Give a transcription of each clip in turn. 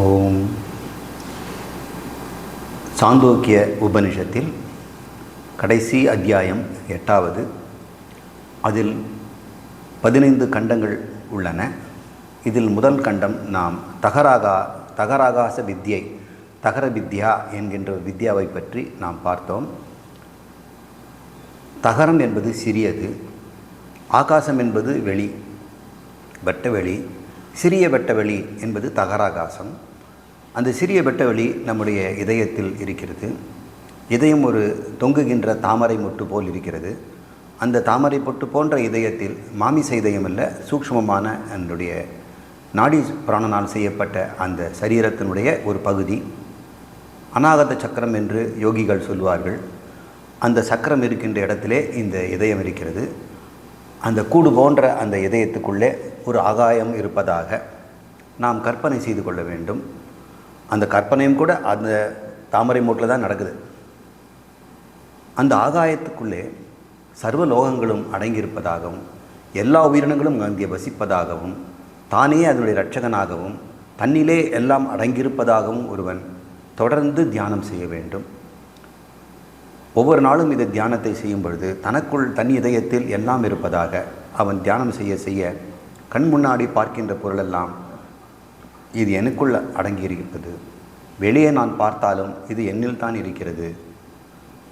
ஓம் சாந்தோக்கிய உபனிஷத்தில் கடைசி அத்தியாயம் எட்டாவது அதில் பதினைந்து கண்டங்கள் உள்ளன. இதில் முதல் கண்டம் நாம் தகராகா தகராகாச வித்யை தகர வித்யா என்கின்ற ஒரு வித்யாவை பற்றி நாம் பார்த்தோம். தகரம் என்பது சிறியது ஆகாசம் என்பது வெளி வெட்டவெளி சிறிய வெட்டவெளி என்பது தகராகாசம். அந்த சிறிய வெட்டவெளி நம்முடைய இதயத்தில் இருக்கிறது. இதயம் ஒரு தொங்குகின்ற தாமரை மொட்டு போல் இருக்கிறது. அந்த தாமரை பொட்டு போன்ற இதயத்தில் மாமிச இதயம் அல்ல சூக்ஷ்மமான என்னுடைய நாடி பிராணனால் செய்யப்பட்ட அந்த சரீரத்தினுடைய ஒரு பகுதி. அநாகத சக்கரம் என்று யோகிகள் சொல்வார்கள். அந்த சக்கரம் இருக்கின்ற இடத்திலே இந்த இதயம் இருக்கிறது. அந்த கூடு போன்ற அந்த இதயத்துக்குள்ளே ஒரு ஆகாயம் இருப்பதாக நாம் கற்பனை செய்து கொள்ள வேண்டும். அந்த கற்பனையும் கூட அந்த தாமரை மூட்டில் தான் நடக்குது. அந்த ஆகாயத்துக்குள்ளே சர்வ லோகங்களும் அடங்கியிருப்பதாகவும் எல்லா உயிரினங்களும் அங்கே வசிப்பதாகவும் தானே அதனுடைய இரட்சகனாகவும் தன்னிலே எல்லாம் அடங்கியிருப்பதாகவும் ஒருவன் தொடர்ந்து தியானம் செய்ய வேண்டும். ஒவ்வொரு நாளும் இந்த தியானத்தை செய்யும் பொழுது தனக்குள் தன் இதயத்தில் எல்லாம் இருப்பதாக அவன் தியானம் செய்ய செய்ய கண் முன்னாடி பார்க்கின்ற பொருளெல்லாம் இது எனக்குள் அடங்கியிருப்பது வெளியே நான் பார்த்தாலும் இது என்னில் தான் இருக்கிறது.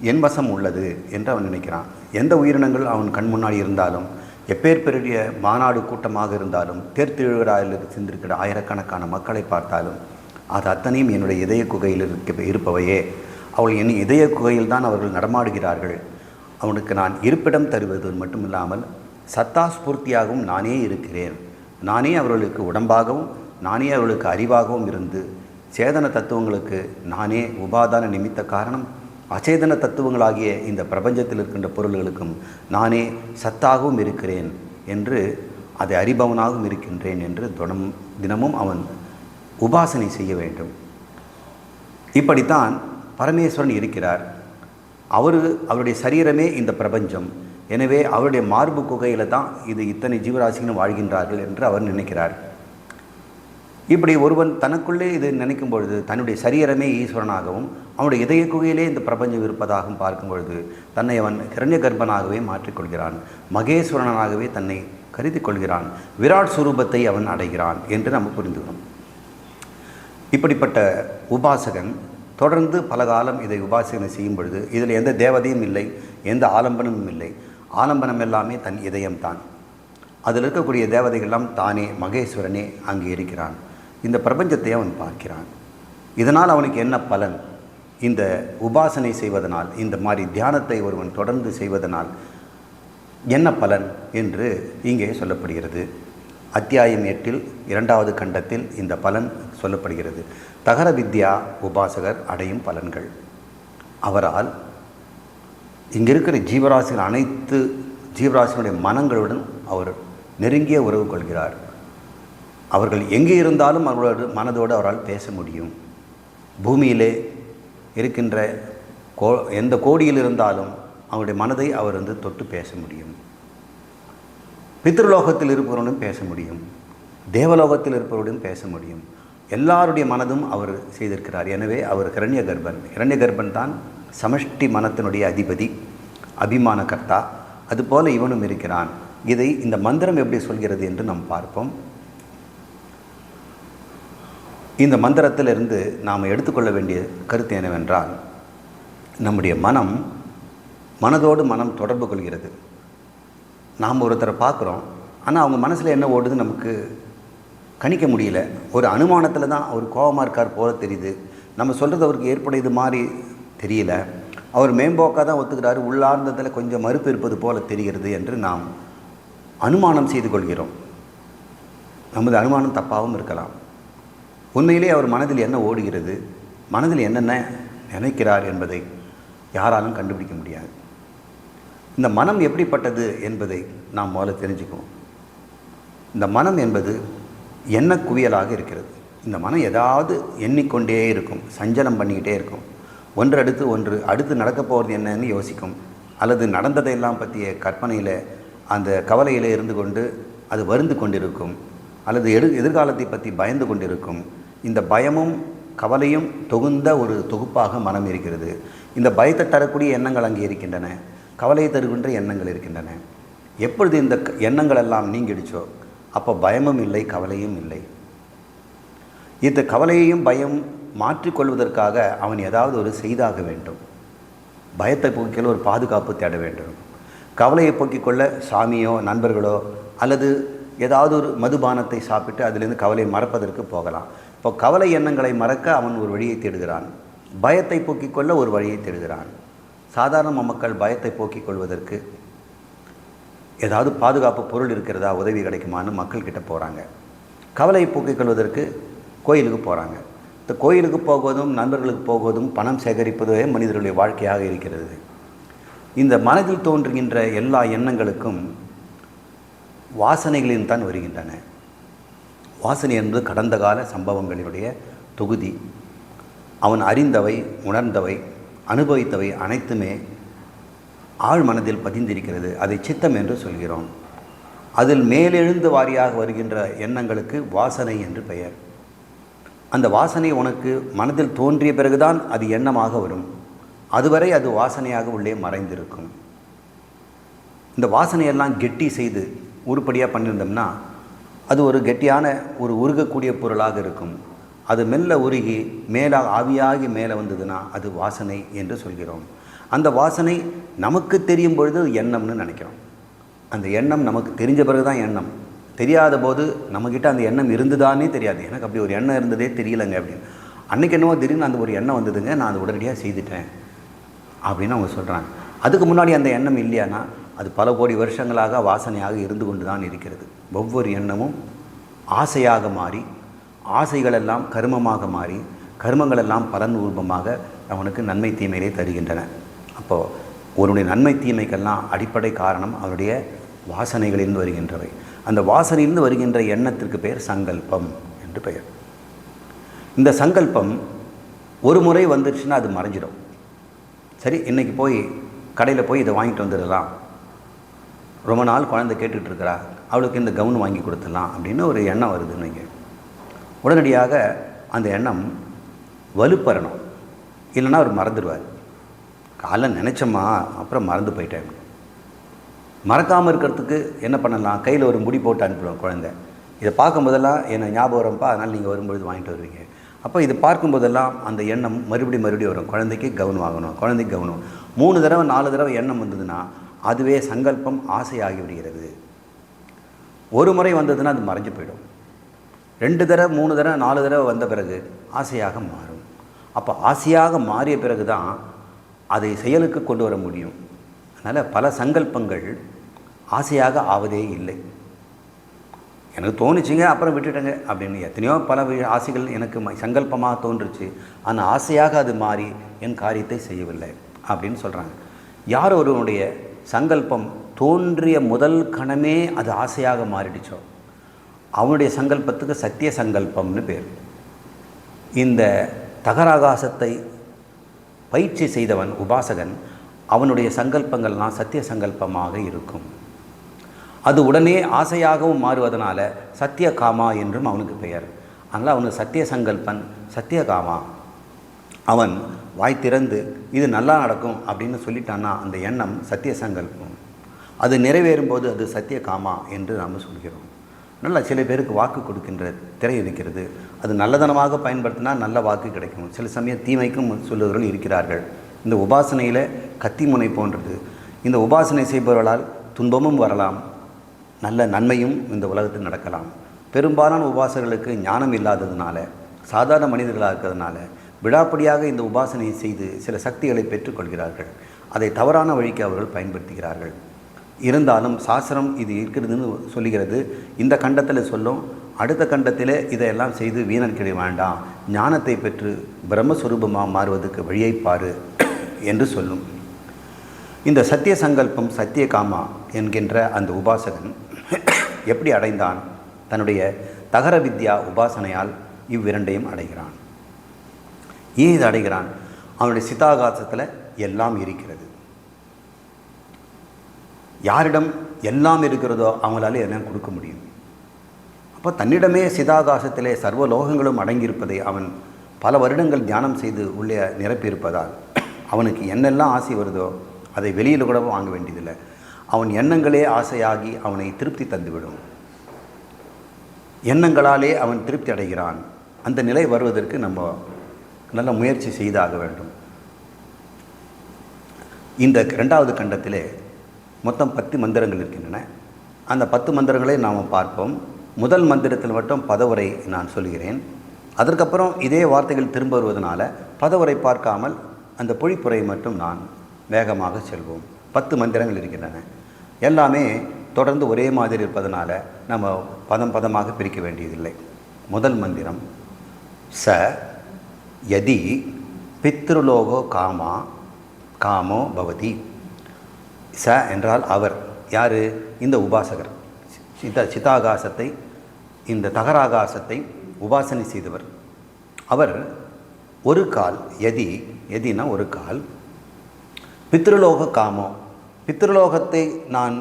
என் வசம் உள்ளது என்று அவன் நினைக்கிறான். எந்த உயிரினங்கள் அவன் கண் முன்னாடி இருந்தாலும் எப்பேர் பெரிய மாநாடு கூட்டமாக இருந்தாலும் தேர்த்திழுவிழாவில் சிந்திருக்கிற ஆயிரக்கணக்கான மக்களை பார்த்தாலும் அது அத்தனையும் என்னுடைய இதய குகையில் இருக்க இருப்பவையே. அவள் என் இதய குகையில் தான் அவர்கள் நடமாடுகிறார்கள். அவனுக்கு நான் இருப்பிடம் தருவது மட்டுமில்லாமல் சத்தா ஸ்பூர்த்தியாகவும் நானே இருக்கிறேன். நானே அவர்களுக்கு உடம்பாகவும் நானே அவர்களுக்கு அறிவாகவும் இருந்து சேதன தத்துவங்களுக்கு நானே உபாதான நிமித்த காரணம். அச்சேதன தத்துவங்களாகிய இந்த பிரபஞ்சத்தில் இருக்கின்ற பொருள்களுக்கும் நானே சத்தாகவும் இருக்கிறேன் என்று அதை அறிபவனாகவும் இருக்கின்றேன் என்று தினம் தினமும் அவன் உபாசனை செய்ய வேண்டும். இப்படித்தான் பரமேஸ்வரன் இருக்கிறார். அவர் அவருடைய சரீரமே இந்த பிரபஞ்சம். எனவே அவருடைய மார்பு குகையில் தான் இது இத்தனை ஜீவராசிகளும் வாழ்கின்றார்கள் என்று அவர் நினைக்கிறார். இப்படி ஒருவன் தனக்குள்ளே இது நினைக்கும் பொழுது தன்னுடைய சரீரமே ஈஸ்வரனாகவும் அவனுடைய இதய குகையிலே இந்த பிரபஞ்சம் இருப்பதாகவும் பார்க்கும் பொழுது தன்னை அவன் கிரண்ய கர்ப்பனாகவே மாற்றிக்கொள்கிறான் மகேஸ்வரனாகவே தன்னை கருதி கொள்கிறான் விராட் சுரூபத்தை அவன் அடைகிறான் என்று நம்ம புரிந்துகிறோம். இப்படிப்பட்ட உபாசகன் தொடர்ந்து பல காலம் இதை உபாசனை செய்யும் பொழுது இதில் எந்த தேவதையும் இல்லை எந்த ஆலம்பனமும் இல்லை. ஆலம்பனம் எல்லாமே தன் இதயம்தான். அதில் இருக்கக்கூடிய தேவதைகள்லாம் தானே மகேஸ்வரனே அங்கே இருக்கிறான். இந்த பிரபஞ்சத்தை அவன் பார்க்கிறான். இதனால் அவனுக்கு என்ன பலன்? இந்த உபாசனை செய்வதனால் இந்த மாதிரி தியானத்தை ஒருவன் தொடர்ந்து செய்வதனால் என்ன பலன் என்று இங்கே சொல்லப்படுகிறது. அத்தியாயம் எட்டில் இரண்டாவது கண்டத்தில் இந்த பலன் சொல்லப்படுகிறது. தகர வித்யா உபாசகர் அடையும் பலன்கள். அவரால் இங்கே இருக்கிற ஜீவராசிகள் அனைத்து ஜீவராசிகளுடைய மனங்களுடன் அவர் நெருங்கிய உறவு கொள்கிறார். அவர்கள் எங்கே இருந்தாலும் அவர்களோடு மனதோடு அவரால் பேச முடியும். பூமியிலே இருக்கின்ற கோ எந்த கோடியில் இருந்தாலும் அவருடைய மனதை அவர் வந்து தொட்டு பேச முடியும். பித்ருலோகத்தில் இருப்பவருடன் பேச முடியும். தேவலோகத்தில் இருப்பவருடன் பேச முடியும். எல்லாருடைய மனதும் அவர் செய்திருக்கிறார். எனவே அவர் ஹிரண்ய கர்ப்பன் ஹிரண்ய கர்ப்பன் தான் சமஷ்டி மனத்தினுடைய அதிபதி அபிமான கர்த்தா அதுபோல இவனும் இருக்கிறான். இதை இந்த மந்திரம் எப்படி சொல்கிறது என்று நாம் பார்ப்போம். இந்த மந்திரத்திலிருந்து நாம் எடுத்துக்கொள்ள வேண்டிய கருத்து என்னவென்றால் நம்முடைய மனம் மனதோடு மனம் தொடர்பு கொள்கிறது. நாம் ஒருத்தரை பார்க்குறோம் ஆனால் அவங்க மனசில் என்ன ஓடுது நமக்கு கணிக்க முடியல. ஒரு அனுமானத்தில் தான் அவர் கோபமாக இருக்கார் போல தெரியுது. நம்ம சொல்கிறது அவருக்கு ஏற்புடையது மாதிரி தெரியல. அவர் மேம்போக்காக தான் ஒத்துக்கிறாரு. உள்ளார்ந்ததில் கொஞ்சம் மறுப்பு இருப்பது போல தெரிகிறது என்று நாம் அனுமானம் செய்து கொள்கிறோம். நமது அனுமானம் தப்பாகவும் இருக்கலாம். உண்மையிலே அவர் மனதில் என்ன ஓடுகிறது மனதில் என்னென்ன நினைக்கிறார் என்பதை யாராலும் கண்டுபிடிக்க முடியாது. இந்த மனம் எப்படிப்பட்டது என்பதை நாம் முதல்ல தெரிஞ்சுக்குவோம் இந்த மனம் என்பது எண்ண குவியலாக இருக்கிறது? இந்த மனம் ஏதாவது எண்ணிக்கொண்டே இருக்கும் சஞ்சலம் பண்ணிக்கிட்டே இருக்கும். ஒன்று அடுத்து ஒன்று அடுத்து நடக்க போகிறது என்னன்னு யோசிக்கும். அல்லது நடந்ததையெல்லாம் பற்றிய கற்பனையில் அந்த கவலையில் இருந்து கொண்டு அது வருந்து கொண்டிருக்கும். அல்லது எடு எதிர்காலத்தை பற்றி பயந்து கொண்டிருக்கும். இந்த பயமும் கவலையும் தொகுந்த ஒரு தொகுப்பாக மனம் இருக்கிறது. இந்த பயத்தை தரக்கூடிய எண்ணங்கள் அங்கே இருக்கின்றன. கவலையை தருகின்ற எண்ணங்கள் இருக்கின்றன. எப்பொழுது இந்த எண்ணங்கள் எல்லாம் நீங்கிடுச்சோ அப்போ பயமும் இல்லை கவலையும் இல்லை. இந்த கவலையையும் பயம் மாற்றிக்கொள்வதற்காக அவன் ஏதாவது ஒரு செய்தாக வேண்டும். பயத்தை போக்கிக்கொள்ள ஒரு பாதுகாப்பு தேட வேண்டும். கவலையை போக்கிக் கொள்ள சாமியோ நண்பர்களோ அல்லது ஏதாவது ஒரு மதுபானத்தை சாப்பிட்டு அதிலிருந்து கவலையை மறப்பதற்கு போகலாம். இப்போ கவலை எண்ணங்களை மறக்க அவன் ஒரு வழியை தேடுகிறான். பயத்தை போக்கிக் கொள்ள ஒரு வழியை தேடுகிறான். சாதாரண மக்கள் பயத்தை போக்கிக் கொள்வதற்கு ஏதாவது பாதுகாப்பு பொருள் இருக்கிறதா உதவி கிடைக்குமான்னு மக்கள்கிட்ட போகிறாங்க கவலையை போக்கிக் கொள்வதற்கு கோயிலுக்கு போகிறாங்க இந்த கோயிலுக்கு போவதும் நண்பர்களுக்கு போவதும் பணம் சேகரிப்பதே மனிதர்களுடைய வாழ்க்கையாக இருக்கிறது. இந்த மனதில் தோன்றுகின்ற எல்லா எண்ணங்களுக்கும் வாசனைகளின் தான் வருகின்றன. வாசனை என்பது கடந்த கால சம்பவங்களினுடைய தொகுதி. அவன் அறிந்தவை உணர்ந்தவை அனுபவித்தவை அனைத்துமே ஆழ் மனதில் பதிந்திருக்கிறது. அதை சித்தம் என்று சொல்கிறோம். அதில் மேலெழுந்து வாரியாக வருகின்ற எண்ணங்களுக்கு வாசனை என்று பெயர். அந்த வாசனை உனக்கு மனதில் தோன்றிய பிறகுதான் அது எண்ணமாக வரும். அதுவரை அது வாசனையாக உள்ளே மறைந்திருக்கும். இந்த வாசனையெல்லாம் கெட்டி செய்து உருப்படியாக பண்ணியிருந்தோம்னா அது ஒரு கெட்டியான ஒரு உருகக்கூடிய பொருளாக இருக்கும். அது மெல்ல உருகி மேலாக ஆவியாகி மேலே வந்ததுன்னா அது வாசனை என்று சொல்கிறோம். அந்த வாசனை நமக்கு தெரியும் பொழுது எண்ணம்னு நினைக்கிறோம். அந்த எண்ணம் நமக்கு தெரிஞ்ச பிறகு தான் எண்ணம். தெரியாத போது நம்மக்கிட்ட அந்த எண்ணம் இருந்துதானே தெரியாது. எனக்கு அப்படி ஒரு எண்ணம் இருந்ததே தெரியலங்க அப்படின்னு. அன்றைக்கி என்னவோ திடீர்னு அந்த ஒரு எண்ணம் வந்ததுங்க நான் அதை உடனடியாக செய்துட்டேன் அப்படின்னு அவங்க சொல்கிறாங்க அதுக்கு முன்னாடி அந்த எண்ணம் இல்லையானா அது பல கோடி வருஷங்களாக வாசனையாக இருந்து கொண்டு தான் இருக்கிறது. ஒவ்வொரு எண்ணமும் ஆசையாக மாறி ஆசைகளெல்லாம் கருமமாக மாறி கருமங்களெல்லாம் பலன் ரூபமாக அவனுக்கு நன்மை தீமையிலே தருகின்றன. அப்போது ஒருவனுடைய நன்மை தீமைக்கெல்லாம் அடிப்படை காரணம் அவருடைய வாசனைகளிலிருந்து வருகின்றவை. அந்த வாசனையிலிருந்து வருகின்ற எண்ணத்திற்கு பெயர் சங்கல்பம் என்று பெயர். இந்த சங்கல்பம் ஒரு முறை வந்துருச்சுன்னா அது மறைஞ்சிடும். சரி இன்றைக்கி போய் கடையில் போய் இதை வாங்கிட்டு வந்துடலாம். ரொம்ப நாள் குழந்தை கேட்டுட்டு இருக்கிறா அவளுக்கு இந்த கவுன் வாங்கி கொடுத்துடலாம் அப்படின்னு ஒரு எண்ணம் வருதுன்னு வைங்க. உடனடியாக அந்த எண்ணம் வலுப்பெறணும். இல்லைன்னா அவர் மறந்துடுவார். காலைல நினச்சோமா அப்புறம் மறந்து போயிட்டேன் மறக்காமல் இருக்கிறதுக்கு என்ன பண்ணலாம்? கையில் ஒரு முடி போட்டு அனுப்பிடுவோம் குழந்தை. இதை பார்க்கும்போதெல்லாம் என்னை ஞாபகம் வரப்பா அதனால் நீங்கள் வரும்பொழுது வாங்கிட்டு வருவீங்க. அப்போ இது பார்க்கும்போதெல்லாம் அந்த எண்ணம் மறுபடியும் மறுபடியும் வரும். குழந்தைக்கு கவனம் வாங்கணும் குழந்தைக்கு கவனம் மூணு தடவை நாலு தடவை எண்ணம் வந்ததுன்னா அதுவே சங்கல்பம் ஆசையாகி விடுகிறது. ஒரு முறை வந்ததுன்னா அது மறைஞ்சு போயிடும். ரெண்டு தடவை மூணு தடவை நாலு தடவை வந்த பிறகு ஆசையாக மாறும். அப்போ ஆசையாக மாறிய பிறகு தான் அதை செயலுக்கு கொண்டு வர முடியும். அதனால் பல சங்கல்பங்கள் ஆசையாக ஆவதே இல்லை. எனக்கு தோணுச்சுங்க அப்புறம் விட்டுட்டேங்க அப்படின்னு. எத்தனையோ பல ஆசைகள் எனக்கு சங்கல்பமாக தோன்றுச்சு. ஆனால் ஆசையாக அது மாறி என் காரியத்தை செய்யவில்லை அப்படின்னு சொல்கிறாங்க யார் ஒருவனுடைய சங்கல்பம் தோன்றிய முதல் கணமே அது ஆசையாக மாறிடுச்சோ? அவனுடைய சங்கல்பத்துக்கு சத்திய சங்கல்பம்னு பேர். இந்த தகராகாசத்தை பயிற்சி செய்தவன் உபாசகன் அவனுடைய சங்கல்பங்கள்லாம் சத்திய சங்கல்பமாக இருக்கும். அது உடனே ஆசையாகவும் மாறுவதனால சத்தியகாமா என்றும் அவனுக்கு பெயர். அதனால் அவனுக்கு சத்திய சங்கல்பன் சத்தியகாமா அவன் வாய் திறந்து இது நல்லா நடக்கும் அப்படின்னு சொல்லிட்டான்னா அந்த எண்ணம் சத்திய சங்கல்பம் அது நிறைவேறும் போது அது சத்தியகாமா என்று நாம் சொல்கிறோம். நல்லா சில பேருக்கு வாக்கு கொடுக்கின்ற திரை இருக்கிறது. அது நல்லதனமாக பயன்படுத்தினா நல்ல வாக்கு கிடைக்கும். சில சமயம் தீமைக்கும் சொல்லுவவர்கள் இருக்கிறார்கள். இந்த உபாசனையில் கத்தி முனை போன்றது. இந்த உபாசனை செய்பவர்களால் துன்பமும் வரலாம். நல்ல நன்மையும் இந்த உலகத்தில் நடக்கலாம். பெரும்பாலான உபாசகர்களுக்கு ஞானம் இல்லாததுனால சாதாரண மனிதர்களாக இருக்கிறதுனால விடாப்படியாக இந்த உபாசனையை செய்து சில சக்திகளை பெற்றுக்கொள்கிறார்கள். அதை தவறான வழிக்கு அவர்கள் பயன்படுத்துகிறார்கள். இருந்தாலும் சாஸ்திரம் இது இருக்கிறதுன்னு சொல்லுகிறது. இந்த கண்டத்தில் சொல்லும் அடுத்த கண்டத்தில் இதையெல்லாம் செய்து வீணர்கிட வேண்டாம். ஞானத்தை பெற்று பிரம்மஸ்வரூபமாக மாறுவதற்கு வழியை பாரு என்று சொல்லும். இந்த சத்திய சங்கல்பம் சத்தியகாமா என்கின்ற அந்த உபாசகன் எப்படி அடைந்தான்? தன்னுடைய தகர வித்யா உபாசனையால் இவ்விரண்டையும் அடைகிறான். ஏன் இதை அடைகிறான்? அவனுடைய சித்தாகாசத்தில் எல்லாம் இருக்கிறது. யாரிடம் எல்லாம் இருக்கிறதோ அவங்களால எல்லாம் கொடுக்க முடியும்? அப்போ தன்னிடமே சிதாகாசத்திலே சர்வ லோகங்களும் அடங்கியிருப்பதை அவன் பல வருடங்கள் தியானம் செய்து உள்ளே நிரப்பியிருப்பதால் அவனுக்கு என்னெல்லாம் ஆசை வருதோ அதை வெளியில் கூட வாங்க வேண்டியதில்லை. அவன் எண்ணங்களே ஆசையாகி அவனை திருப்தி தந்துவிடும். எண்ணங்களாலே அவன் திருப்தி அடைகிறான். அந்த நிலை வருவதற்கு நம்ம நல்ல முயற்சி செய்தாக வேண்டும். இந்த ரெண்டாவது கண்டத்திலே மொத்தம் பத்து மந்திரங்கள் இருக்கின்றன. அந்த பத்து மந்திரங்களை நாம் பார்ப்போம். முதல் மந்திரத்தில் மட்டும் பதவுரை நான் சொல்கிறேன். அதற்கப்புறம் இதே வார்த்தைகள் திரும்ப வருவதனால பதவுரை பார்க்காமல் அந்த பொழிப்புரை மட்டும் நான் வேகமாக செல்வோம். பத்து மந்திரங்கள் இருக்கின்றன. எல்லாமே தொடர்ந்து ஒரே மாதிரி இருப்பதனால நம்ம பதம் பதமாக பிரிக்க வேண்டியதில்லை. முதல் மந்திரம் ச यदि பித்ருலோகோ காமா காமோ பவதி ச என்றால் அவர் யார்? இந்த உபாசகர். சித சிதாகாசத்தை இந்த தகராகாசத்தை உபாசனை செய்தவர். அவர் ஒரு கால் எதி எதினா ஒரு கால் பித்ருலோக காமோ. பித்ருலோகத்தை நான்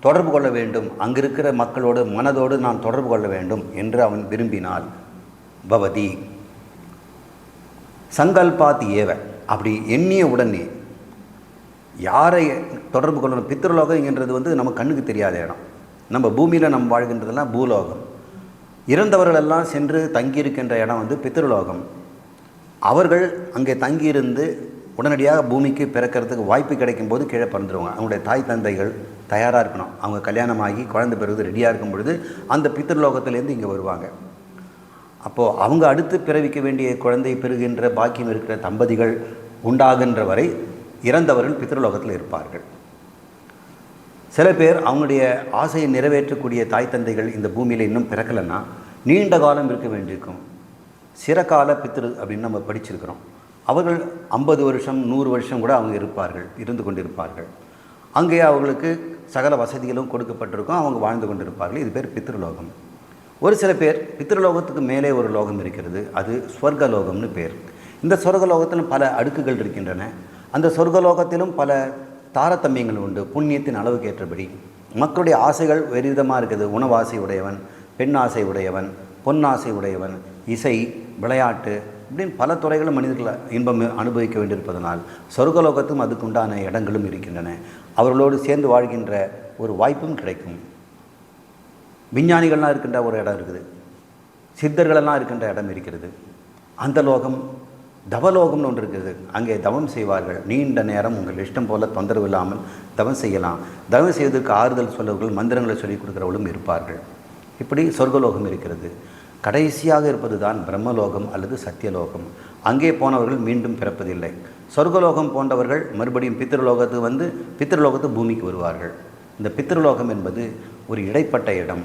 தொடர்பு கொள்ள வேண்டும். அங்கிருக்கிற மக்களோடு மனதோடு நான் தொடர்பு கொள்ள வேண்டும் என்று அவன் விரும்பினால் பவதி. சங்கல்பாத் ஏவ. அப்படி எண்ணிய உடனே யாரை தொடர்பு கொள்ளணும்? பித்ருலோகம்ன்றது வந்து நம்ம கண்ணுக்கு தெரியாத இடம். நம்ம பூமியில் நம்ம வாழ்கின்றதெல்லாம் பூலோகம். இறந்தவர்களெல்லாம் சென்று தங்கியிருக்கின்ற இடம் வந்து பித்திருலோகம் அவர்கள் அங்கே தங்கியிருந்து உடனடியாக பூமிக்கு பிறக்கிறதுக்கு வாய்ப்பு கிடைக்கும் போது கீழே பிறந்துருவாங்க. அவங்களுடைய தாய் தந்தைகள் தயாராக இருக்கணும். அவங்க கல்யாணமாகி குழந்தை பிறகு ரெடியாக இருக்கும் பொழுது அந்த பித்திருலோகத்திலேருந்து இங்கே வருவாங்க. அப்போது அவங்க அடுத்து பிறவிக்க வேண்டிய குழந்தை பெறுகின்ற பாக்கியம் இருக்கிற தம்பதிகள் உண்டாகின்ற வரை இறந்தவர்கள் பித்ருலோகத்தில் இருப்பார்கள். சில பேர் அவங்களுடைய ஆசையை நிறைவேற்றக்கூடிய தாய் தந்தைகள் இந்த பூமியில் இன்னும் பிறக்கலைன்னா நீண்ட காலம் இருக்க வேண்டியிருக்கும். சிறகால பித்ரு அப்படின்னு நம்ம படிச்சிருக்கிறோம். அவர்கள் ஐம்பது வருஷம் நூறு வருஷம் கூட அவங்க இருப்பார்கள் இருந்து கொண்டிருப்பார்கள். அங்கே அவர்களுக்கு சகல வசதிகளும் கொடுக்கப்பட்டிருக்கும் அவங்க வாழ்ந்து கொண்டிருப்பார்கள். இது பேர் பித்ருலோகம். ஒரு சில பேர் பித்ருலோகத்துக்கு மேலே ஒரு லோகம் இருக்கிறது அது ஸ்வர்கலோகம்னு பேர். இந்த சொர்க்கலோகத்திலும் பல அடுக்குகள் இருக்கின்றன. அந்த சொர்க்கலோகத்திலும் பல தாரதமியங்கள் உண்டு. புண்ணியத்தின் அளவுக்கு ஏற்றபடி மக்களுடைய ஆசைகள் வெறு விதமாக இருக்குது. உணவாசை உடையவன் பெண்ணாசை உடையவன் பொன்னாசை உடையவன் இசை விளையாட்டு இப்படின்னு பல துறைகளும் மனிதர்கள் இன்பம் அனுபவிக்க வேண்டியிருப்பதனால் சொர்க்கலோகத்தும் அதுக்குண்டான இடங்களும் இருக்கின்றன. அவர்களோடு சேர்ந்து வாழ்கின்ற ஒரு வாய்ப்பும் கிடைக்கும். விஞ்ஞானிகள்லாம் இருக்கின்ற ஒரு இடம் இருக்குது. சித்தர்களெல்லாம் இருக்கின்ற இடம் இருக்கிறது. அந்த லோகம் தவலோகம்னு ஒன்று இருக்குது. அங்கே தவம் செய்வார்கள். நீண்ட நேரம் உங்கள் இஷ்டம் போல தொந்தரவு இல்லாமல் தவம் செய்யலாம். தவம் செய்வதற்கு ஆறுதல் சொல்லவர்கள் மந்திரங்களை சொல்லிக் கொடுக்குறவர்களும் இருப்பார்கள். இப்படி சொர்க்கலோகம் இருக்கிறது. கடைசியாக இருப்பது தான் பிரம்மலோகம் அல்லது சத்தியலோகம். அங்கே போனவர்கள் மீண்டும் பிறப்பதில்லை. சொர்க்கலோகம் போன்றவர்கள் மறுபடியும் பித்திருலோகத்துக்கு வந்து பித்திருலோகத்து பூமிக்கு வருவார்கள். இந்த பித்திருலோகம் என்பது ஒரு இடைப்பட்ட இடம்.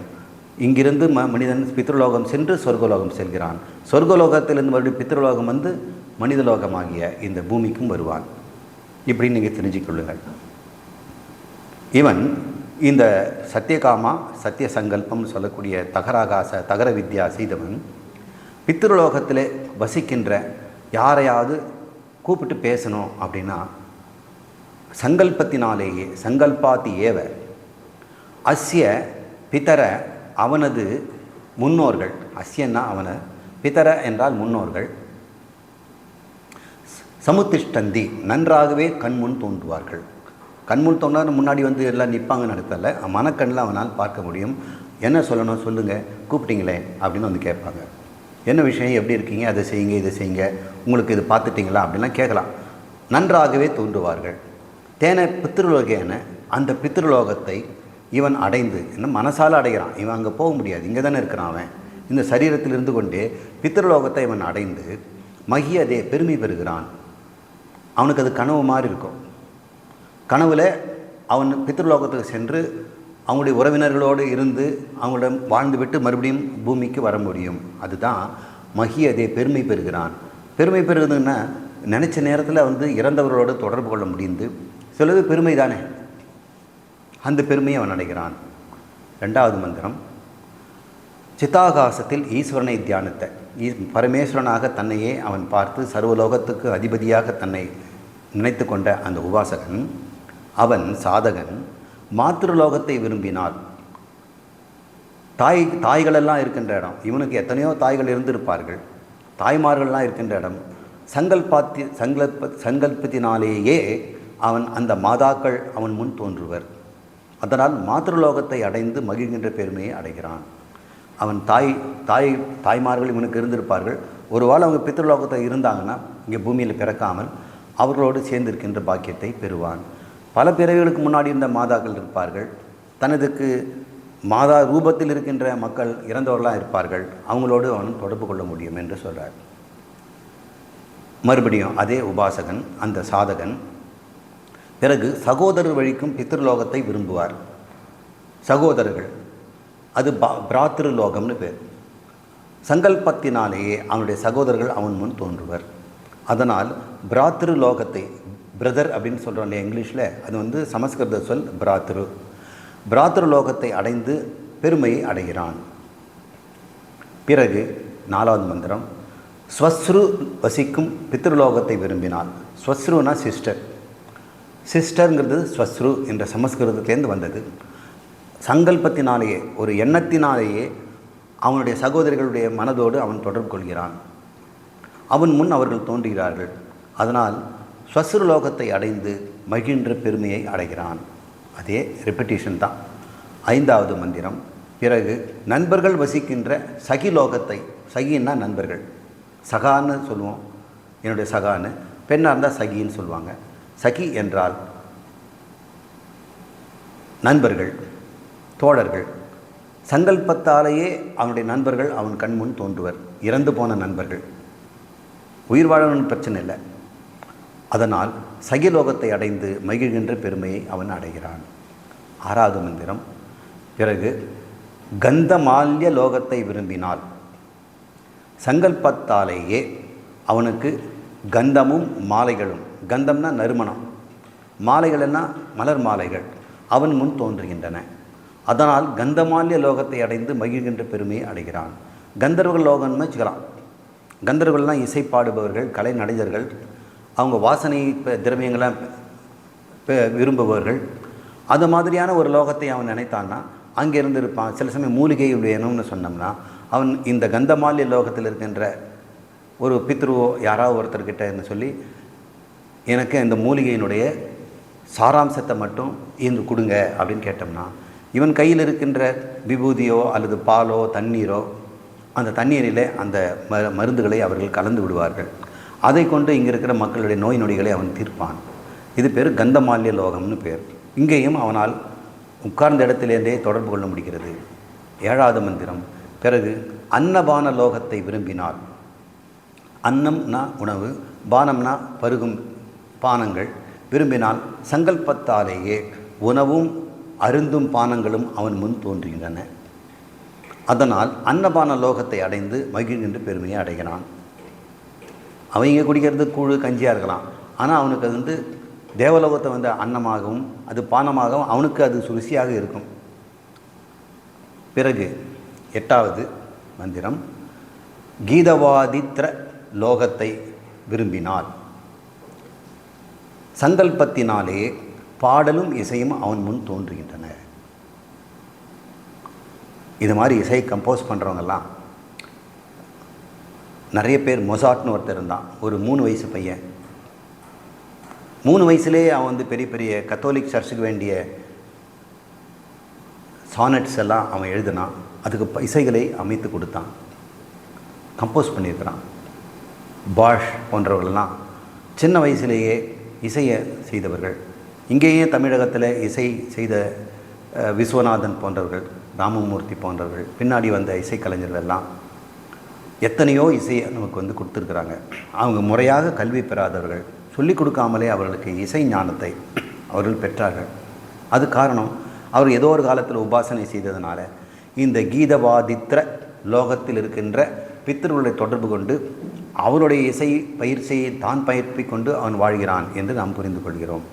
இங்கிருந்து ம மனிதன் பித்ருலோகம் சென்று சொர்க்கலோகம் செல்கிறான். சொர்க்கலோகத்திலிருந்து மறுபடியும் பித்ருலோகம் வந்து மனிதலோகமாகிய இந்த பூமிக்கும் வருவான். இப்படி நீங்கள் தெரிஞ்சுக்கொள்ளுங்கள் இவன் இந்த சத்தியகாமா சத்திய சங்கல்பம் சொல்லக்கூடிய தகராகாச தகர வித்யா செய்தவன் பித்ருலோகத்தில் வசிக்கின்ற யாரையாவது கூப்பிட்டு பேசணும் அப்படின்னா சங்கல்பத்தினாலேயே சங்கல்பாத்தி ஏவ அஸ்ய பித்தர அவனது முன்னோர்கள் அஸ்யன்னா அவன பிதர என்றால் முன்னோர்கள் சமுத்திஷ்டந்தி நன்றாகவே கண்முன் தோன்றுவார்கள். கண்முன் தோன்றா முன்னாடி வந்து எல்லாம் நிற்பாங்க நடத்தல மனக்கண்ணில் அவனால் பார்க்க முடியும். என்ன சொல்லணும் சொல்லுங்கள் கூப்பிட்டீங்களே அப்படின்னு வந்து கேட்பாங்க. என்ன விஷயம்? எப்படி இருக்கீங்க? அதை செய்யுங்க இதை செய்யுங்க. உங்களுக்கு இது பார்த்துட்டிங்களா? அப்படிலாம் கேட்கலாம். நன்றாகவே தோன்றுவார்கள். தேன பித்திருலோகேன அந்த பித்திருலோகத்தை இவன் அடைந்து என்ன மனசால் அடைகிறான். இவன் அங்கே போக முடியாது. இங்கே தானே இருக்கிறான் அவன். இந்த சரீரத்தில் இருந்து கொண்டே பித்ருலோகத்தை இவன் அடைந்து மகியதே பெருமை பெறுகிறான். அவனுக்கு அது கனவு மாதிரி இருக்கும். கனவில் அவன் பித்திருலோகத்துக்கு சென்று அவங்களுடைய உறவினர்களோடு இருந்து அவங்களிடம் வாழ்ந்துவிட்டு மறுபடியும் பூமிக்கு வர முடியும். அதுதான் மகியதே பெருமை பெறுகிறான். பெருமை பெறுகிறதுன்னா நினச்ச நேரத்தில் வந்து இறந்தவர்களோடு தொடர்பு கொள்ள முடிந்து சிலது பெருமை தானே அந்த பெருமையை அவன் அடைகிறான். ரெண்டாவது மந்திரம். சித்தாகாசத்தில் ஈஸ்வரனை தியானித்த. ஈ பரமேஸ்வரனாக தன்னையே அவன் பார்த்து சர்வலோகத்துக்கு அதிபதியாக தன்னை நினைத்து கொண்ட அந்த உபாசகன் அவன் சாதகன் மாத்திருலோகத்தை விரும்பினால். தாய் தாய்களெல்லாம் இருக்கின்ற இடம். இவனுக்கு எத்தனையோ தாய்கள் இருந்திருப்பார்கள். தாய்மார்கள்லாம் இருக்கின்ற இடம். சங்கல்பாத்தி சங்கல்ப சங்கல்பத்தினாலேயே அவன் அந்த மாதாக்கள் அவன் முன் தோன்றுவர். அதனால் மாத்திருலோகத்தை அடைந்து மகிழ்கின்ற பெருமையை அடைகிறான். அவன் தாய் தாய் தாய்மார்கள் இவனுக்கு இருந்திருப்பார்கள். ஒருவேளை அவங்க பித்ருலோகத்தில் இருந்தாங்கன்னா இங்கே பூமியில் பிறக்காமல் அவர்களோடு சேர்ந்திருக்கின்ற பாக்கியத்தை பெறுவான். பல பிறவிகளுக்கு முன்னாடி இருந்த மாதாக்கள் இருப்பார்கள். தனதுக்கு மாதா ரூபத்தில் இருக்கின்ற மக்கள் இறந்தவர்களாக இருப்பார்கள். அவங்களோடு அவன் தொடர்பு கொள்ள முடியும் என்று சொல்கிறார் மறுபடியும் அதே உபாசகன் அந்த சாதகன் பிறகு சகோதரர் வழிக்கும் பித்ருலோகத்தை விரும்புவார். சகோதரர்கள். அது பா பிராத்திரு லோகம்னு பேர். சங்கல்பத்தினாலேயே அவனுடைய சகோதரர்கள் அவன் முன் தோன்றுவர். அதனால் பிராத்திரு லோகத்தை பிரதர் அப்படின்னு சொல்கிறோம் இல்லையா இங்கிலீஷில்? அது வந்து சமஸ்கிருத சொல் பிராத்திரு. பிராத்திரு லோகத்தை அடைந்து பெருமையை அடைகிறான். பிறகு நாலாவது மந்திரம். ஸ்வஸ்ரு வசிக்கும் பித்ருலோகத்தை விரும்பினான் ஸ்வஸ்ருனா சிஸ்டர் சிஸ்டருங்கிறது ஸ்வஸ்ரு என்ற சமஸ்கிருதத்திலேருந்து வந்தது. சங்கல்பத்தினாலேயே ஒரு எண்ணத்தினாலேயே அவனுடைய சகோதரிகளுடைய மனதோடு அவன் தொடர்பு கொள்கிறான். அவன் முன் அவர்கள் தோன்றுகிறார்கள். அதனால் ஸ்வஸ்ரு லோகத்தை அடைந்து மகிழ்ன்ற பெருமையை அடைகிறான். அதே ரெப்பிட்டேஷன் தான். ஐந்தாவது மந்திரம். பிறகு நண்பர்கள் வசிக்கின்ற சகி லோகத்தை சகின்னா நண்பர்கள். சகான்னு சொல்லுவோம். என்னுடைய சகான்னு. பெண்ணாக இருந்தால் சகின்னு சொல்லுவாங்க. சகி என்றால் நண்பர்கள் தோழர்கள். சங்கல்பத்தாலேயே அவனுடைய நண்பர்கள் அவன் கண்முன் தோன்றுவர். இறந்து போன நண்பர்கள். உயிர் வாழவன் பிரச்சனை இல்லை. அதனால் சகிலோகத்தை அடைந்து மகிழ்கின்ற பெருமையை அவன் அடைகிறான். ஆறாவது மந்திரம். பிறகு கந்தமால்ய லோகத்தை விரும்பினால் சங்கல்பத்தாலேயே அவனுக்கு கந்தமும் மாலைகளும். கந்தம்னா நறுமணம். மாலைகள்னா மலர் மாலைகள். அவன் முன் தோன்றுகின்றன. அதனால் கந்தமால்ய லோகத்தை அடைந்து மகிழ்கின்ற பெருமையை அடைகிறான். கந்தர்வர்கள் லோகம்னு வச்சுக்கலாம். கந்தர்வர்கள்லாம் இசை பாடுபவர்கள் கலை நடிகர்கள் அவங்க வாசனை ப- திரவியங்களை பெ- விரும்புபவர்கள். அது மாதிரியான ஒரு லோகத்தை அவன் நினைத்தான்னா அங்கே இருந்து இருப்பான். சில சமயம் மூலிகை வேணும்னு சொன்னோம்னா அவன் இந்த கந்தமால்ய லோகத்தில் இருக்கின்ற ஒரு பித்ருவோ யாராவது ஒருத்தர்கிட்ட இருந்து சொல்லி எனக்கு இந்த மூலிகையினுடைய சாராம்சத்தை மட்டும் இன்று கொடுங்க அப்படின்னு கேட்டோம்னா இவன் கையில் இருக்கின்ற விபூதியோ அல்லது பாலோ தண்ணீரோ அந்த தண்ணீரிலே அந்த ம மருந்துகளை அவர்கள் கலந்து விடுவார்கள். அதை கொண்டு இங்கே இருக்கிற மக்களுடைய நோய் நொடிகளை அவன் தீர்ப்பான். இது பேர் கந்தமால்ய லோகம்னு பேர். இங்கேயும் அவனால் உட்கார்ந்த இடத்திலேருந்தே தொடர்பு கொள்ள முடிகிறது. ஏழாவது மந்திரம். பிறகு அன்னபான லோகத்தை விரும்பினால் அன்னம்னா உணவு பானம்னா பருகும் பானங்கள். விரும்பினால் சங்கல்பத்தாலேயே உணவும் அருந்தும் பானங்களும் அவன் முன் தோன்றுகின்றன. அதனால் அன்னபான லோகத்தை அடைந்து மகிழ்கின்ற பெருமையை அடைகிறான். அவங்க குடிக்கிறது கூழு கஞ்சியாக இருக்கலாம். ஆனால் அவனுக்கு அது வந்து தேவலோகத்தை வந்து அன்னமாகவும் அது பானமாகவும் அவனுக்கு அது சுருசியாக இருக்கும். பிறகு எட்டாவது மந்திரம் கீதவாதித்ர லோகத்தை விரும்பினால் சங்கல்பத்தினாலே பாடலும் இசையும் அவன் முன் தோன்றுகின்றன. இது மாதிரி இசை கம்போஸ் பண்ணுறவங்கெல்லாம் நிறைய பேர் மொசாட்னு ஒருத்தர் இருந்தான் ஒரு மூணு வயசு பையன். மூணு வயசுலேயே அவன் வந்து பெரிய பெரிய கத்தோலிக் சர்ச்சுக்கு வேண்டிய சானட்ஸ் எல்லாம் அவன் எழுதினான். அதுக்கு ப- இசைகளை அமைத்து கொடுத்தான். கம்போஸ் பண்ணியிருக்கிறான். பாஷ் போன்றவர்கள்லாம் சின்ன வயசுலேயே இசையை செய்தவர்கள். இங்கேயே தமிழகத்தில் இசை செய்த விஸ்வநாதன் போன்றவர்கள் ராமமூர்த்தி போன்றவர்கள் பின்னாடி வந்த இசைக்கலைஞர்கள் எல்லாம் எத்தனையோ இசையை நமக்கு வந்து கொடுத்துருக்குறாங்க. அவங்க முறையாக கல்வி பெறாதவர்கள் சொல்லிக் கொடுக்காமலே அவர்களுக்கு இசை ஞானத்தை அவர்கள் பெற்றார்கள். அது காரணம் அவர் ஏதோ ஒரு காலத்தில் உபாசனை செய்ததுனால இந்த கீதவாதித்திர லோகத்தில் இருக்கின்ற பித்தர்களுடைய தொடர்பு கொண்டு அவனுடைய இசை பயிற்சியை தான் பயிற்சி கொண்டு அவன் வாழ்கிறான் என்று நாம் புரிந்து கொள்கிறோம்.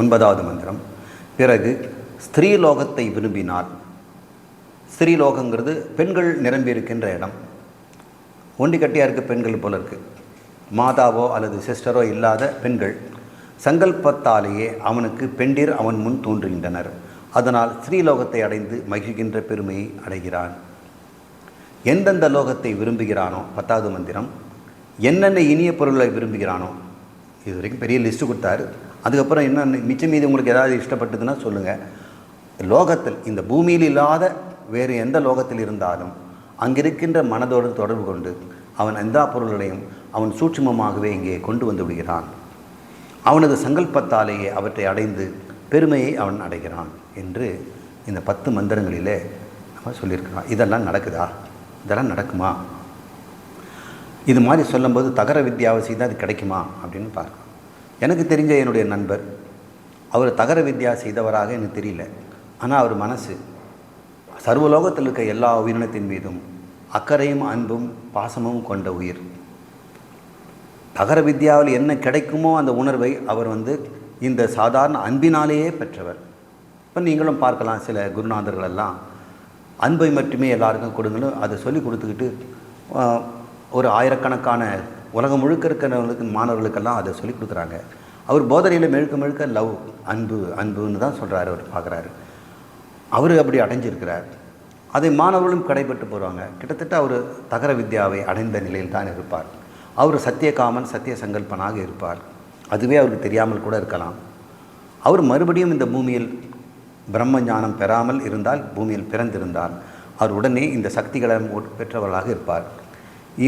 ஒன்பதாவது மந்திரம். பிறகு ஸ்திரீலோகத்தை விரும்பினார் ஸ்திரீலோகங்கிறது பெண்கள் நிரம்பி இருக்கின்ற இடம். ஒண்டி கட்டியாக இருக்க பெண்கள் போல இருக்குது மாதாவோ அல்லது சிஸ்டரோ இல்லாத பெண்கள் சங்கல்பத்தாலேயே அவனுக்கு பெண்டிர் அவன் முன் தோன்றுகின்றனர். அதனால் ஸ்ரீலோகத்தை அடைந்து மகிழ்கின்ற பெருமையை அடைகிறான். எந்தெந்த லோகத்தை விரும்புகிறானோ பத்தாவது மந்திரம் என்னென்ன இனிய பொருள்களை விரும்புகிறானோ இது வரைக்கும் பெரிய லிஸ்ட்டு கொடுத்தாரு. அதுக்கப்புறம் என்ன மிச்சம் மீது உங்களுக்கு ஏதாவது இஷ்டப்பட்டதுன்னா சொல்லுங்கள் லோகத்தில் இந்த பூமியில் இல்லாத வேறு எந்த லோகத்தில் இருந்தாலும் அங்கிருக்கின்ற மனதோடு தொடர்பு கொண்டு அவன் எந்த பொருள்களையும் அவன் சூட்சுமமாகவே இங்கே கொண்டு வந்து விடுகிறான். அவனது சங்கல்பத்தாலேயே அவற்றை அடைந்து பெருமையை அவன் அடைகிறான் என்று இந்த பத்து மந்திரங்களிலே நம்ம சொல்லியிருக்கிறான் இதெல்லாம் நடக்குதா? இதெல்லாம் நடக்குமா? இது மாதிரி சொல்லும்போது தகர வித்யாவை செய்தால் அது கிடைக்குமா? அப்படின்னு பார்க்கணும். எனக்கு தெரிஞ்ச என்னுடைய நண்பர் அவர் தகர வித்யா செய்தவராக எனக்கு தெரியல. ஆனால் அவர் மனசு சர்வலோகத்தில் இருக்க எல்லா உயிரினத்தின் மீதும் அக்கறையும் அன்பும் பாசமும் கொண்ட உயிர். தகர வித்யாவில் என்ன கிடைக்குமோ அந்த உணர்வை அவர் வந்து இந்த சாதாரண அன்பினாலேயே பெற்றவர். இப்போ நீங்களும் பார்க்கலாம் சில குருநாதர்களெல்லாம் அன்பை மட்டுமே எல்லாருக்கும் கொடுங்களும் அதை சொல்லி கொடுத்துக்கிட்டு ஒரு ஆயிரக்கணக்கான உலகம் முழுக்க இருக்கிறவங்களுக்கு மாணவர்களுக்கெல்லாம் அதை சொல்லி கொடுக்குறாங்க. அவர் போதனையில் மெழுக்க மெழுக்க லவ் அன்பு அன்புன்னு தான் சொல்கிறாரு அவர் பார்க்குறாரு. அவர் அப்படி அடைஞ்சிருக்கிறார். அதை மாணவர்களும் கடைபட்டு போகிறாங்க கிட்டத்தட்ட அவர் தகர வித்யாவை அடைந்த நிலையில் தான் இருப்பார். அவர் சத்தியகாமன் சத்திய சங்கல்பனாக இருப்பார். அதுவே அவருக்கு தெரியாமல் கூட இருக்கலாம். அவர் மறுபடியும் இந்த பூமியில் பிரம்ம ஞானம் பெறாமல் இருந்தால் பூமியில் பிறந்திருந்தார். அவர் உடனே இந்த சக்திகளை பெற்றவர்களாக இருப்பார்.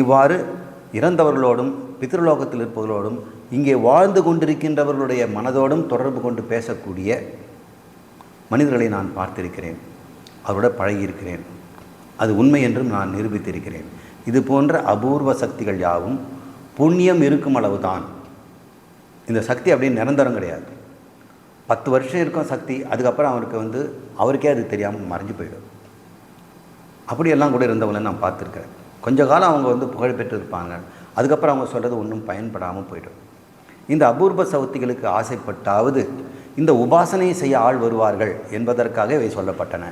இவ்வாறு இறந்தவர்களோடும் பித்ருலோகத்தில் இருப்பவர்களோடும் இங்கே வாழ்ந்து கொண்டிருக்கின்றவர்களுடைய மனதோடும் தொடர்பு கொண்டு பேசக்கூடிய மனிதர்களை நான் பார்த்திருக்கிறேன். அவரோட பழகியிருக்கிறேன். அது உண்மை என்றும் நான் நிரூபித்திருக்கிறேன். இது போன்ற அபூர்வ சக்திகள் யாவும் புண்ணியம் இருக்கும் அளவுதான். இந்த சக்தி அப்படியே நிரந்தரம் கிடையாது. பத்து வருஷம் இருக்கும் சக்தி அதுக்கப்புறம் அவருக்கு வந்து அவருக்கே அது தெரியாமல் மறைஞ்சு போயிடும். அப்படியெல்லாம் கூட இருந்தவங்களை நான் பார்த்துருக்கேன் கொஞ்ச காலம் அவங்க வந்து புகழ் பெற்று இருப்பாங்க அதுக்கப்புறம் அவங்க சொல்கிறது ஒன்றும் பயன்படாமல் போயிடும். இந்த அபூர்வ சவுத்திகளுக்கு ஆசைப்பட்டாவது இந்த உபாசனை செய்ய ஆள் வருவார்கள் என்பதற்காக இவை சொல்லப்பட்டன.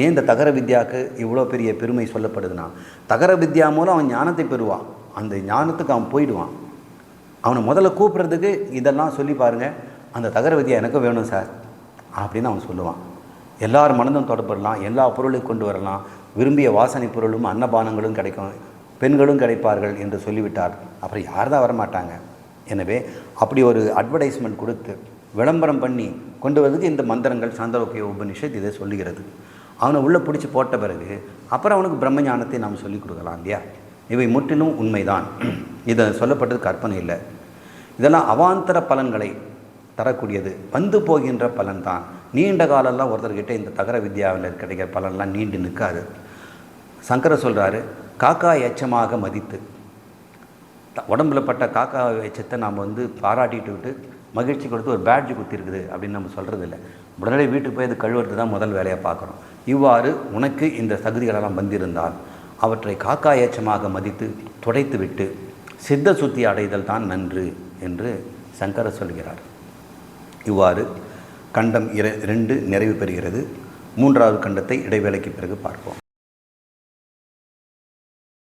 ஏன் இந்த தகர வித்யாவுக்கு இவ்வளோ பெரிய பெருமை சொல்லப்படுதுன்னா தகர வித்யா மூலம் அவன் ஞானத்தை பெறுவான். அந்த ஞானத்துக்கு அவன் போயிடுவான். அவனை முதல்ல கூப்பிட்றதுக்கு இதெல்லாம் சொல்லி பாருங்க. அந்த தகர எனக்கும் வேணும் சார் அப்படின்னு அவன் சொல்லுவான். எல்லார் மனதும் தொடப்படலாம் எல்லா பொருளையும் கொண்டு வரலாம். விரும்பிய வாசனை பொருளும் அன்னபானங்களும் கிடைக்கும் பெண்களும் கிடைப்பார்கள் என்று சொல்லிவிட்டார். அப்புறம் யார் தான் வரமாட்டாங்க? எனவே அப்படி ஒரு அட்வர்டைஸ்மெண்ட் கொடுத்து விளம்பரம் பண்ணி கொண்டு வரதுக்கு இந்த மந்திரங்கள் சாந்தரோக்கிய உபனிஷத் இதை சொல்லுகிறது. அவனை உள்ளே பிடிச்சி போட்ட பிறகு அப்புறம் அவனுக்கு பிரம்ம ஞானத்தை நாம் சொல்லிக் கொடுக்கலாம் இல்லையா? இவை முற்றிலும் உண்மைதான். இதை சொல்லப்பட்டது கற்பனை இல்லை. இதெல்லாம் அவாந்தர பலன்களை தரக்கூடியது. வந்து போகின்ற பலன் தான் நீண்ட காலம்லாம் ஒருத்தர்கிட்ட இந்த தகர வித்யாவில் கிடைக்கிற பலன்லாம் நீண்டு நிற்காது. சங்கரர் சொல்கிறாரு காக்கா எச்சமாக மதித்து. த- உடம்புல பட்ட காக்கா எச்சத்தை நாம் வந்து பாராட்டிட்டு விட்டு மகிழ்ச்சி கொடுத்து ஒரு பேட்ஜ் குத்திருக்குது அப்படின்னு நம்ம சொல்கிறது இல்லை உடனே வீட்டுக்கு போய் அது கழுவுறது தான் முதல் வேலையை பார்க்குறோம். இவ்வாறு உனக்கு இந்த தகுதிகளெல்லாம் வந்திருந்தால் அவற்றை காக்கா ஏச்சமாக மதித்து துடைத்து விட்டு சித்த சுத்தி அடைதல் தான் நன்று என்று சங்கர சொல்கிறார். இவ்வாறு கண்டம் இர ரெண்டு நிறைவு பெறுகிறது. மூன்றாவது கண்டத்தை இடைவேளைக்கு பிறகு பார்ப்போம்.